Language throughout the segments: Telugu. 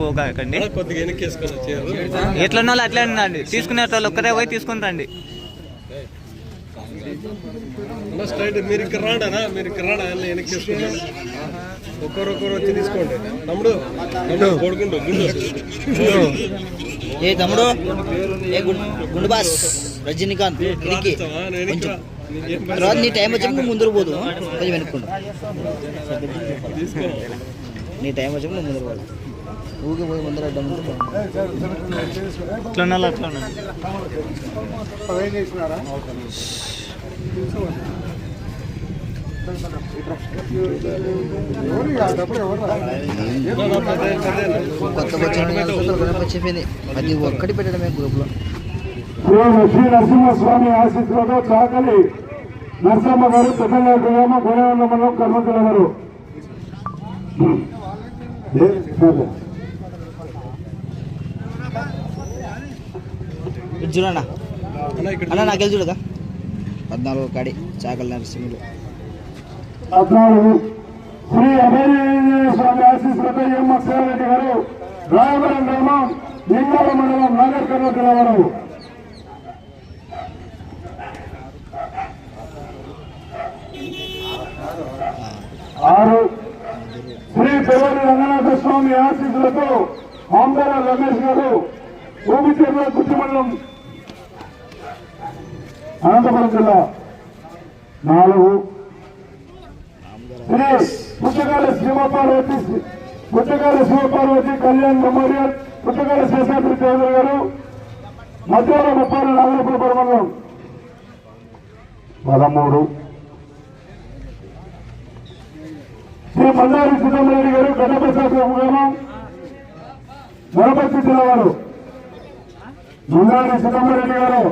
పోకండి ఎట్లన్న వాళ్ళు అట్లే ఉండండి. తీసుకునే వాళ్ళు ఒక్కరే పోయి తీసుకుని రండి మీరు ఇక్కడ రాడనా? మీరు ఇక్కడ రాడా? వెనక్కి ఒక్కరొక్కరు వచ్చి తీసుకోండి. తమ్ముడు తమ్ముడు కొడుకుండు గుండు. ఏ తమ్ముడు? ఏ గుండు బాస్ రజనీకాంత్? తర్వాత నీ టైం వచ్చినప్పుడు ముందుకు పోదు. కొంచెం వెనుక్కుండు నీ టైం వచ్చినప్పుడు నువ్వు ముందుకు పోదు. ఊకే పోయి ముందర అట్లా కొత్త చెప్పిపోయింది అది ఒక్కటి పెట్టడమే గ్రూప్లో. శ్రీ నరసింహస్వామి ఆశీస్సులతో చాకలి నరసమ్మ గారు పెద్దల గ్రామ గుణవంద మండలం కర్మతుల గారు ఏ? సరే. ఇటు చూడన్నా అన్న అన్న నాకెళ్ళి చూడగా పద్నాలుగు కాడి చాకలి నరసింహులు. పద్నాలుగు. శ్రీ అభయాంజనేయ స్వామి గారు రాయవరం గ్రామం మండలం నాగర్ ఆరు. శ్రీ పెవరి రంగనాథ స్వామి ఆశీస్సులతో ఆంధ్ర రమేష్ గారు భూమిచేరుల మండలం అనంతపురం జిల్లా నాలుగు. శ్రీ పుస్తకాల శివపార్వతి పుస్తకాల శివపార్వతి కళ్యాణ్ మెమోరియల్ పుస్తకాల శేషాద్రి చౌదరి గారు. మధ్యాహ్నం ముప్పై నాగరపుర పరమంగం పదమూడు. శ్రీ మల్లారి సిద్ధమరెడ్డి గారు గణప్రసాద్ గ్రామం వనపర్తి జిల్లా వారు మల్లారి సిద్ధమరెడ్డి గారు.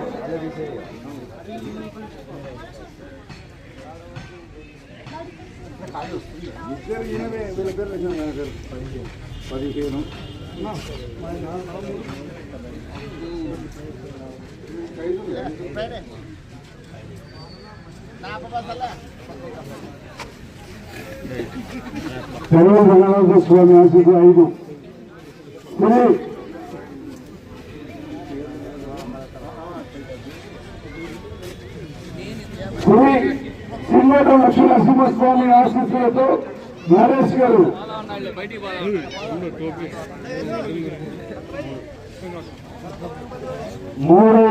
తెలుగు రంగనాథ స్వామి ఐదు శ్రీ శ్రీ సింగట లక్ష్మీ నరసింహస్వామి ఆశీస్సులతో నరేష్ గారు. మూడు.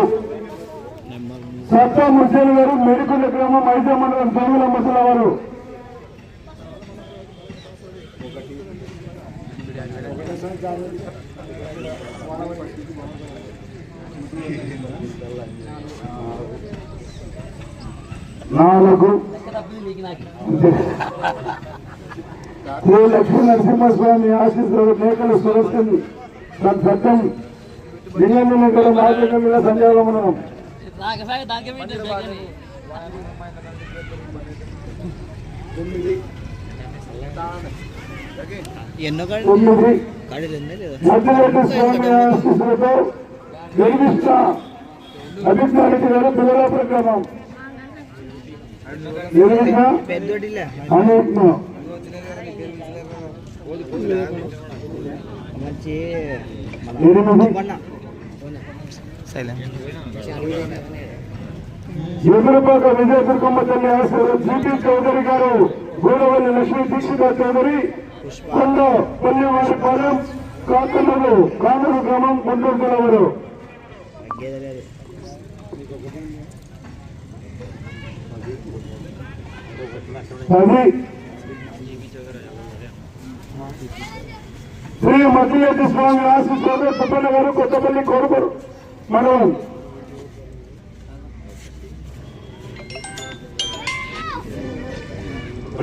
సత్తా ముసేన్ గారు మెడికొండ గ్రామం ఐదో మండలం తమిళ మసల వారు. నాలుగు. శ్రీ లక్ష్మీ నరసింహస్వామి ఆశీస్సులు మేకల సురక్షణ తన సత్యం. లింగం గల మార్గం మీద సంజాగమనం తొమ్మిది. మధ్యరెడ్డి స్వామి ఆశీస్సులతో నిర్మిష్ట పిల్లల గ్రామం నిర్మిష్ట పెద్దోటిలే అనేక ఎదురుపాక విజయ దుర్గమ్మ తల్లి ఆశీర్వాదం జీపీ చౌదరి గారు గోడవల్లి లక్ష్మీ దీక్షిత చౌదరి కొండ పల్లెవారిపాలెం కాకలూరు కానూరు గ్రామం గుంటూరు జిల్లా వారు గేదె లేదు పది శ్రీ మధ్యరెడ్డి స్వామి ఆశీస్సులతో సుబ్బన్న గారు కొత్తపల్లి కోరుకోరు. మనం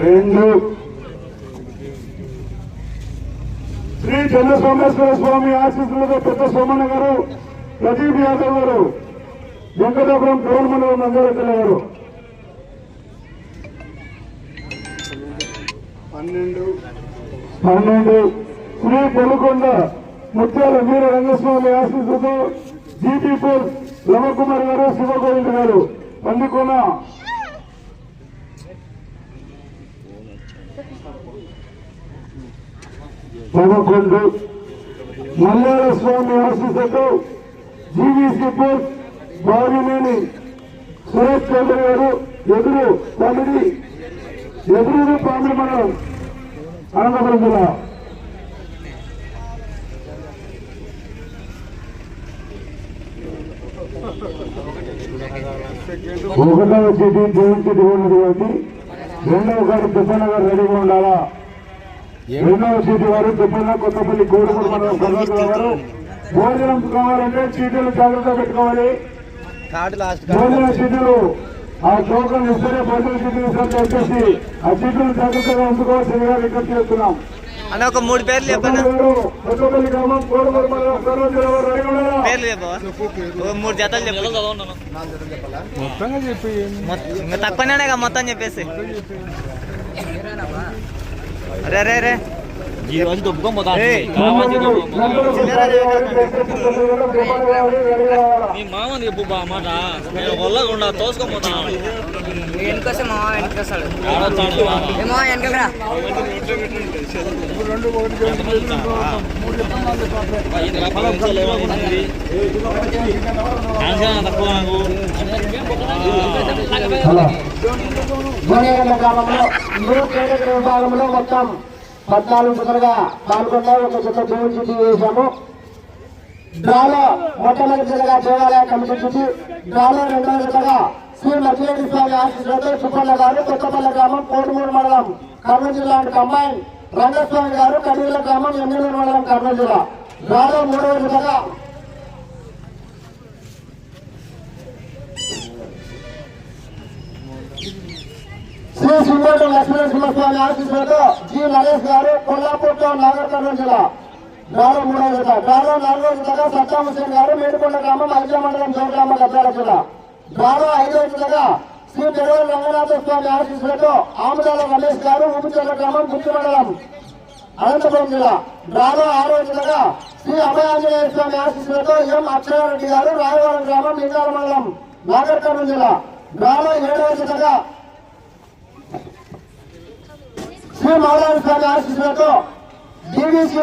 రెండు శ్రీ చంద్రసోమేశ్వర స్వామి ఆశీస్సులతో పెద్ద సోమన్న గారు ప్రదీప్ యాదవ్ గారు వెంకటాపురం గవర్నమెంట్ మండలం నందరకల్ల గారు. పన్నెండు. శ్రీ పొలుకొండ ముత్యాల వీర రంగస్వామి ఆశీస్సుతో జీపీ ఫోర్ లవకుమార్ గారు శివగోవింద్ గారు పందికొన పదకొండు మల్లార స్వామి ఆశీస్సుతో జీవీసీ పోస్ట్ బాగినేని సురేష్ చౌదరి గారు ఎదురు తమిడి ఎదురు పామిడి మనం అనంతపురం జిల్లా. ఒకటవ చీటి దేవుని చీటి ఉన్నటువంటి రెండవ గారు తిప్పన్న గారు రెడీగా ఉండాలా? రెండవ చీటి వారు తిప్పన్న కొత్తపల్లి కోరుమూరు మండలం కర్ణాటక గారు భోజనం కావాలంటే చీటీలు జాగ్రత్త పెట్టుకోవాలి. భోజన చీటీలు ఆ టోకన్ ఇస్తేనే ఆ చీటీలు జాగ్రత్తగా ఉంచుకోవాల్సిందిగా విజ్ఞప్తి చేస్తున్నాం. అన్న ఒక మూడు పేర్లు చెప్పండి కొత్తపల్లి గ్రామం మండలం మూడు జతలు చెప్పు. మొత్తంగా చెప్పి ఇంకా తక్కువనే కదా మొత్తం చెప్పేసి. రే రే రే. చెప్పు బా మాట నేను వల్లకుండా తోసుకోపోతాను వెనకొస్తే మా వెనకొస్తాడు. ఆడొచ్చాడు ఏమో వెనకరా తక్కువ నాకు అలా గోనేగండ గ్రామంలో మూడు కేటగిరీ విభాగంలో మొత్తం పద్నాలుగు జతలుగా పాల్గొన్నారు ఒక జత దేవుడి చుట్టూ వేశాము. డ్రాలో మొట్టమొదటి జతగా దేవాలయ కమిటీ చుట్టూ డ్రాలో రెండవ జతగా శ్రీ మధ్యరెడ్డి స్వామి ఆశీస్సులతో సుబ్బన్న గారు కొత్తపల్లి గ్రామం కోటమూరు మండలం కర్నూలు జిల్లా కంబైన్ రంగస్వామి గారు కడియూల గ్రామం ఎమ్మెల్యేరు మండలం కర్నూలు జిల్లా. డ్రాలో మూడవ జతగా శ్రీ సింగోటం లక్ష్మీనరసింహస్వామి ఆశీస్సులతో జి. నరేష్ గారు కొల్లాపూర్తో నాగర్ కర్నూలు జిల్లా. డ్రాలో మూడో జత. డ్రాలో నాలుగో జతగా సత్తాం హుసేన్ గారు మేడుకొండ గ్రామం అల్జా మండలం జోగ్రామ గద్దాల జిల్లా. డ్రాలో ఐదో జతగా శ్రీ పెరువల రంగనాథ స్వామి ఆశీస్సులతో ఆముదాల రమేష్ గారు ఉపుచర్ల గ్రామం గుర్తి మండలం అనంతపురం జిల్లా. డ్రాలో ఆరో జతగా శ్రీ అభయాంజనేయ స్వామి ఆశీస్సులతో ఎం. అక్షరారెడ్డి గారు రాయవరం గ్రామం ఇంగాల మండలం నాగర్ కర్నూలు జిల్లా. డ్రాలో ఏడవ జతగా శ్రీ మాధవ స్వామి ఆశీస్సులతో డివిసి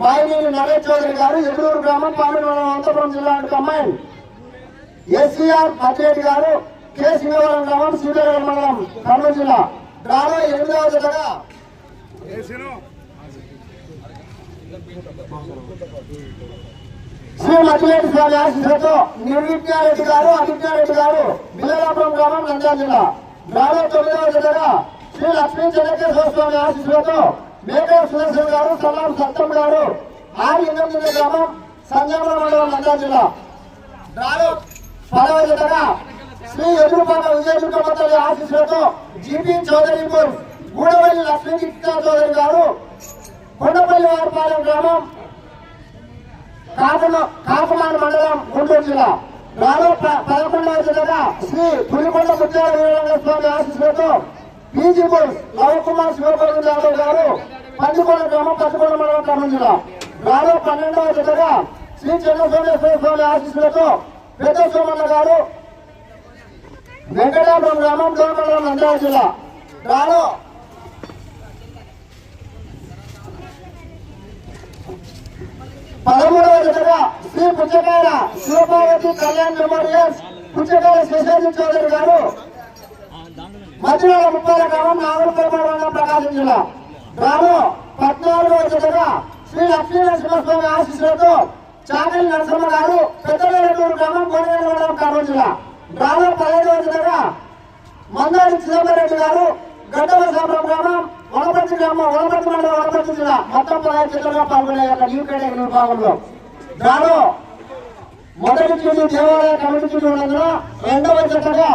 బాయినేని నరేష్ చౌదరి గారు ఎదురూరు గ్రామం పామిడి అనంతపురం జిల్లా అమ్మాయి ఎస్సీఆర్ మద్రెడ్డి గారు కె. సింగవరం గ్రామం శ్రీధరవరం మండలం కర్నూలు జిల్లా. డ్రాలో ఎనిమిదవ జతగా శ్రీ మద్దిరెడ్డి స్వామి ఆశీస్సులతో నిర్విజ్ఞారెడ్డి గారు అభిజ్ఞారెడ్డి గారు బిల్లలాపురం గ్రామం నంద్యాల జిల్లా. డ్రాలో తొమ్మిదవ జతగా శ్రీ లక్ష్మీ చంద్రకేశ్వర స్వామి ఆశీస్సులతో మేకల సుదర్శన్ గారు సల్లాం సత్తం గారు ఆరు ఎనిమిది గ్రామం సంజామల మండలం నంద్యాల జిల్లా డ్రాలో పదవ జతగా శ్రీ ఎదురుపాక విజయదుర్గమ్మ తల్లి ఆశీస్సులతో జీపీ చౌదరి గూడవల్లి లక్ష్మీ చిత్తా చౌదరి గారు కొండపల్లి వారిపాలెం గ్రామం కాకమ కాకమాన మండలం గుంటూరు జిల్లా నాలో పదకొండవ జిల్లాగా శ్రీ పులికొండ ముత్యాల వీరంగ స్వామి ఆశీస్సులతో పీజీ బోస్ లవకుమార్ శివగోవింద యాదవ్ గారు పంచుకొండ గ్రామం పట్టుకొండ మండలం కర్నూలు జిల్లా నాలో పన్నెండవ జిల్లాగా శ్రీ చంద్రసోమేశ్వర స్వామి ఆశీస్సులతో పెద్ద సోమన్న గారు వెంకటాపురం గ్రామం దోమండలం మండలం నంద్యాల జిల్లా. నాలో పదమూడవ జతగా శ్రీ పుచ్చకాయల శివపార్వతి కళ్యాణ్ మెమోరియల్స్ పుచ్చకాయల శేషాద్రి చౌదరి గారు మధ్యలో ముప్పాల గ్రామం నాగరపల్లి మండలం ప్రకాశం జిల్లా గ్రామం పద్నాలుగవ జతగా శ్రీ లక్ష్మీ నరసింహస్వామి ఆశీస్సులతో చాకలి నరసింహ గారు పెద్దవేలూరు గ్రామం కోనేరు మండలం కర్నూలు జిల్లా గ్రామం పదహైదవ జతగా మందాడి చిదంబరెడ్డి గారు గడ్డల గ్రామం వనపర్తి గ్రామం వనపర్తి మండలం వనపర్తి జిల్లా మొత్తం పదహైదు జిల్లాగా పాల్గొనే యొక్క న్యూ కేటగిరీ విభాగంలో దానిలో మొదటి చుట్టూ దేవాలయ కమిటీ చుట్టూ ఉన్నందున రెండవ జతగా